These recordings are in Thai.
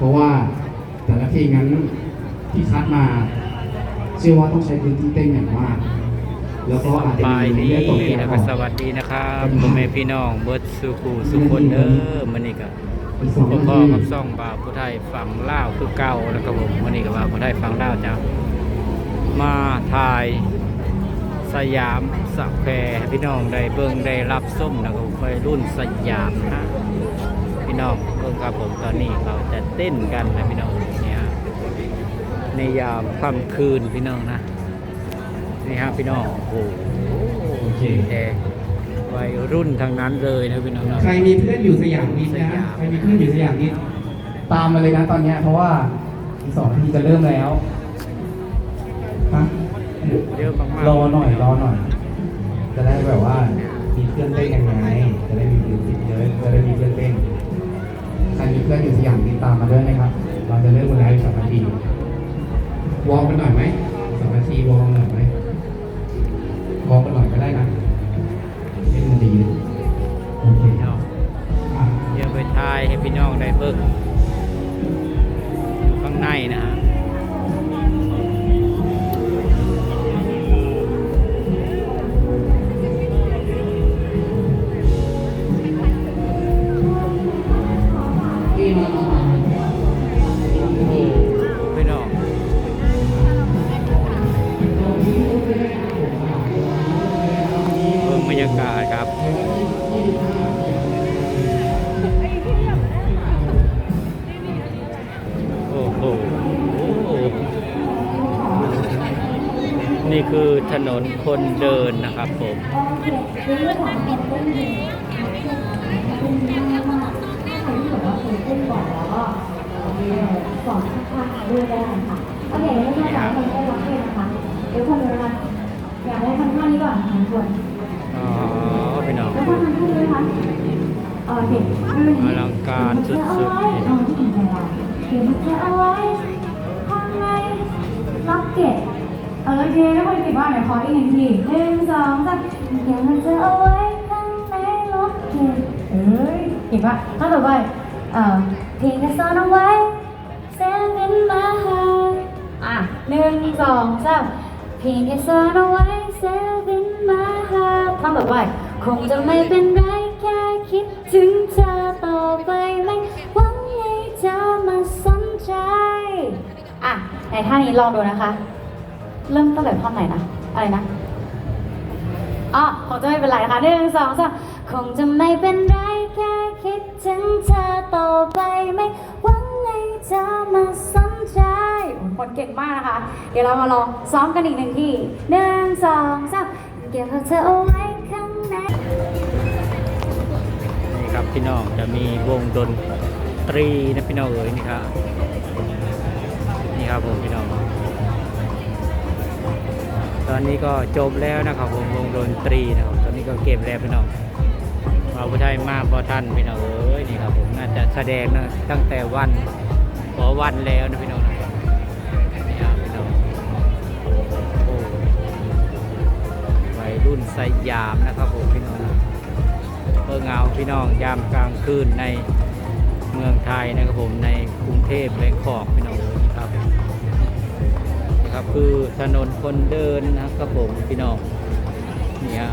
เพราะว่าแต่ละเพลงนั้นที่คัดมาเชื่อว่าต้องใช้พื้นที่เต้นอย่างมาก แล้วก็อาจจะบายมีดีเรื่องตกแล้วอก็อกสวัสดีนะครับพ่อแม่พี่น้องเบิร์ดสุขูสุขคนเด้อมันนี่ก็อีกสองพ่อนาพ่อทีกับซ่องบ่าวผู้ไทยฝั่งลาวคือเก่าแล้วก็ผมมันนี่ก็บ่าวผู้ไทยฝั่งลาวจะมาถ่ายสยามสแควร์ให้พี่น้องได้เบิ่งได้รับส้มนะครับวัยรุ่นสยามนะ พี่น้องเบิ่งครับผมตอนนี้เขาจะเต้นกันนะพี่น้องเนี่ยในยามค่ำคืนพี่น้องนะนี่ฮะพี่น้องโอ้โหโอเคแต่วัยรุ่นทางนั้นเลยนะพี่น้องเนาะใครมีเพื่อนอยู่สยามนิดสนะยาม ใครมีเพื่อนอยู่สยามนิดตามมาเลยนะตอนเนี้ยเพราะว่าอีกสองนาทีจะเริ่มแล้วฮะเยอะมากๆ รอหน่อยรอหน่อย จะได้แบบว่ามีเพื่อนเต้นยังไงจะได้มีเพื่อนติดเยอะจะได้มีเพื่อนเต้นใครมีเพื่อนอยู่สยามติดตามมาด้วยนะครับ เราจะเริ่มกันแล้วอีกสองนาทีวอร์มกันหน่อยไหมสองนาทีวอร์มหน่อยไหมวอร์มกันหน่อยก็ได้นะเล่นมันดีโอเคพี่น้องอะเดี๋ยวไปทายให้พี่น้องได้เบิ่งอยู่ข้างในนะฮะ คือถนนคนเดินนะครับผมสอนข้างๆด้วยได้ค่ะโอเคไม่ใช่แต่คนได้รับเพศนะคะเดี๋ยวคนเดียวกันอยากได้ทำท่านี้ก่อนทำส่วนอ๋อพี่น้องแล้วก็ทำท่านี้ไหมคะโอเคอลังการสุดๆเอาที่ถึงใจเราเก็บมันจะเอาไว้ข้างในล็อกเก็ต เออโอเคทุกคนก็บว่าเดี๋ยวขออีกหนึ่งทีหนึ่งสองสามเก็บมันจะเอาไว้ข้างในล็อกเก็ตเอ้ยเก็บว่าถ้าต่อไปเอ่อเพลงจะซ่อนเอาไว้ Stand in my heart อะหนึ่งสองสามเพียงแค่ซ่อนเอาไว้ Stand in my heart ทำแบบว่าคงจะไม่เป็นไรแค่คิดถึงเธอต่อไปไม่หวังให้เธอมาสนใจอะในท่านี้ลองดูนะคะ เริ่มตั้งแต่ท่อนไหนนะอะไรนะอ๋อคงจะไม่เป็นไรนะคะหนึ่งสองสามคงจะไม่เป็นไรแค่คิดถึงเธอต่อไปไม่หวังให้เธอมาสนใจคนเก่งมากนะคะ เดี๋ยวเรามาลองซ้อมกันอีกหนึ่งทีหนึ่งสองสามเก็บเธอเอาไว้ข้างในนี่ครับพี่น้องจะมีวงดนตรีนะพี่น้องเอ๋ยนี่ครับนี่ครับผมพี่น้อง ตอนนี้ก็จบแล้วนะครับผมวงดนตรีนะครับตอนนี้ก็เก็บแล้วพี่น้องมาพุทไทยมากพอท่านพี่น้องเอ้ยนี่ครับผมน่าจะแสดงนะตั้งแต่วันขอวันแล้วนะพี่น้องนะนี่ครับพี่น้องโอ้วัยรุ่นสยามนะครับผมพี่น้องนะเพื่อเงาพี่น้องยามกลางคืนในเมืองไทยนะครับผมในกรุงเทพแบงคอกพี่น้อง นี่ครับ คือถนนคนเดินนะครับผมพี่น้องนี่ฮะ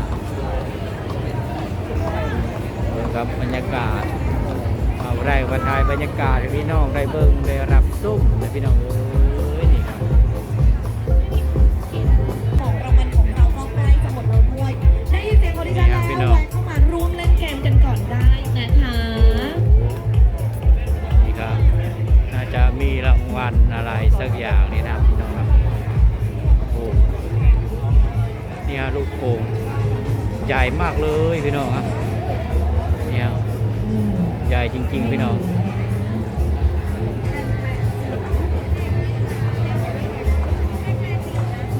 เบิ่งครับบรรยากาศเอาไรวันทายบรรยากาศให้พี่น้องได้เบิ่งได้รับส้มนะพี่น้องเอ้ยนี่ครับของรางวัลของเราก็ใกล้จะหมดแล้วด้วยได้ยินเสียงของดิฉันแล้วแวะเข้ามาร่วมเล่นเกมกันก่อนได้นะคะนี่ครับน่าจะมีรางวัลอะไรสักอย่างนี่ โป่งใหญ่มากเลยพี่น้องครับเนี่ยใหญ่จริง ๆ พี่น้อง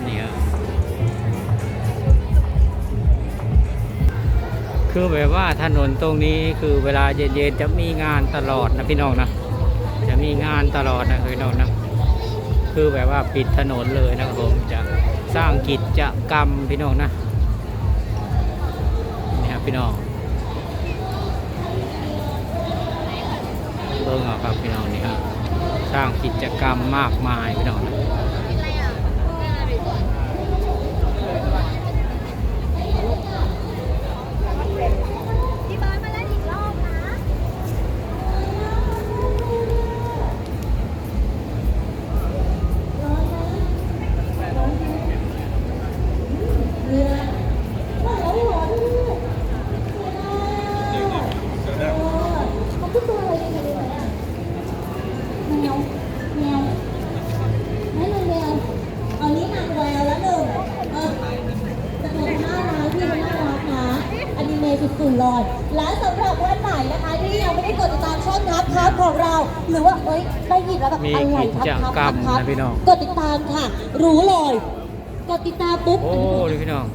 นี่ฮะคือแบบว่าถนนตรงนี้คือเวลาเย็นๆจะมีงานตลอดนะพี่น้องนะจะมีงานตลอดนะพี่น้องนะคือแบบว่าปิดถนนเลยนะครับผมจะสร้างกิจกรรมพี่น้องนะ พี่น้องเบิ่งเอาครับพี่น้องนี่ครับสร้างกิจกรรมมากมายพี่น้อง สุดๆเลยและสำหรับท่านไหนนะคะที่ยังไม่ได้กดติดตามช่องทับทับของเรา หรือว่าเอ้ยได้ยินแล้วแบบมีอะไรกิทับจทับกรรทัมบทับนะพี่น้อง กดติดตามค่ะ รู้เลยกดติดตามปุ๊บ โอ้ดูพี่น้อง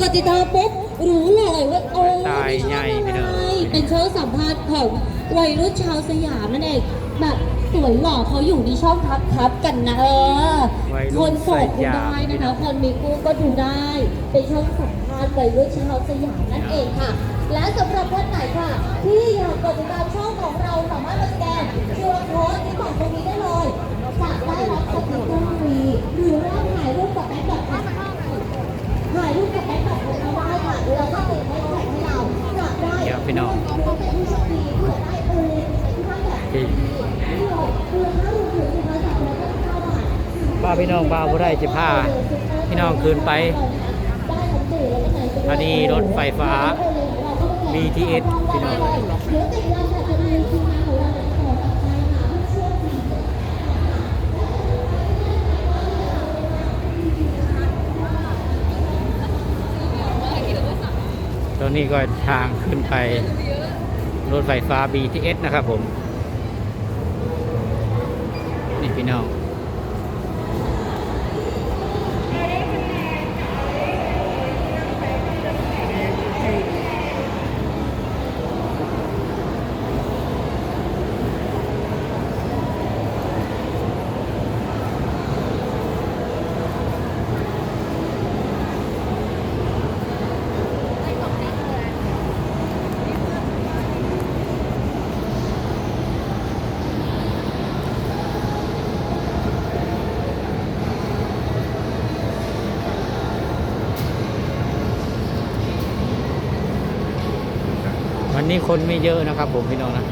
กดติดตามปุ๊บรู้เลยว่าโอ้ตายใหญ่ไปเลย เป็นช่องสัมภาษณ์ของวัยรุ่นชาวสยามนั่นเองแบบ สวยหล่อเขาอยู่ในช่องทับทับกันนะเออ วัยครุ่นนโสสดดูยาม ได้พี่นะน้คะองคนมีคู่ก็ดูได้ เป็นช่องสัมภาษณ์วัยรุ่นชาวสยามนั่นเองค่ะ และสำหรับท่านไหนค่ะ ที่อยากกดติดตามช่องของเราสามารถมาสแกน QR code ที่บอกตรงนี้ได้เลยจะได้รับสติ๊กเกอร์ฟรีหรือว่าถ่ายรูปกับแบงค์แบบถ่ายรูปกับแบงค์แบบของเราได้ค่ะเดี๋ยวเราก็ติดให้แท็กให้เราจะได้เดี๋ยวพี่น้อง เป็นผู้โชคดีที่จะได้โอนเลยที่ท่านแบบ ที่ พี่น้องป้าบ่ได้จะพาพี่น้องคืนไปได้ทั้งสื่อและก็ในนี้รถไฟฟ้า BTS พี่น้องเดี๋ยวติดเรงานของเราเนี่ยขอตัดไปหาผู้โชคดีตอนนี้ก็ทางขึ้นไปรถไฟฟ้า BTS นะครับผม นี่พี่น้อง นี้คนไม่เยอะนะครับผมพี่น้องนะ